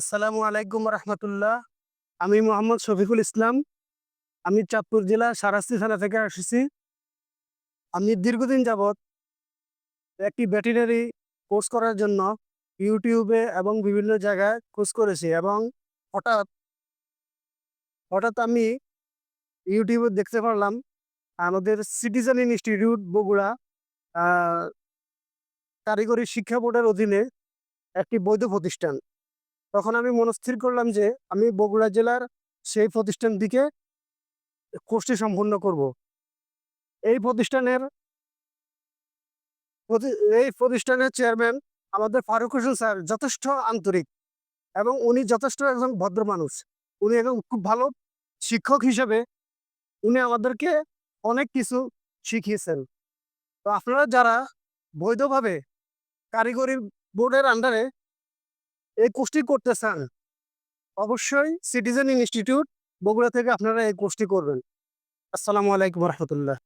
আসসালামু আলাইকুম রহমতুল্লাহ। আমি মোহাম্মদ শফিকুল ইসলাম। আমি চাঁদপুর জেলা সারাস্তি থানা থেকে এসেছি আমি দীর্ঘদিন যাবৎ একটি ভেটেরিনারি কোর্স করার জন্য ইউটিউবে এবং বিভিন্ন জায়গায় খোঁজ করেছি এবং হঠাৎ হঠাৎ আমি ইউটিউবে দেখতে পারলাম, আমাদের সিটিজেন ইনস্টিটিউট বগুড়া কারিগরি শিক্ষা বোর্ডের অধীনে একটি বৈধ প্রতিষ্ঠান। তখন আমি মনস্থির করলাম যে আমি বগুড়া জেলার সেই প্রতিষ্ঠান দিকে কোর্সটি সম্পূর্ণ করব। এই প্রতিষ্ঠানের এই প্রতিষ্ঠানের চেয়ারম্যান আমাদের ফারুক হোসেন স্যার যথেষ্ট আন্তরিক এবং উনি যথেষ্ট একজন ভদ্র মানুষ। উনি একজন খুব ভালো শিক্ষক হিসেবে উনি আমাদেরকে অনেক কিছু শিখিয়েছেন। তো আপনারা যারা বৈধভাবে কারিগরি বোর্ডের আন্ডারে এই কোর্সটি করতে চান অবশ্যই সিটিজেন ইনস্টিটিউট বগুড়া থেকে আপনারা এই কোর্সটি করবেন। আসসালামু আলাইকুম রহমতুল্লাহ।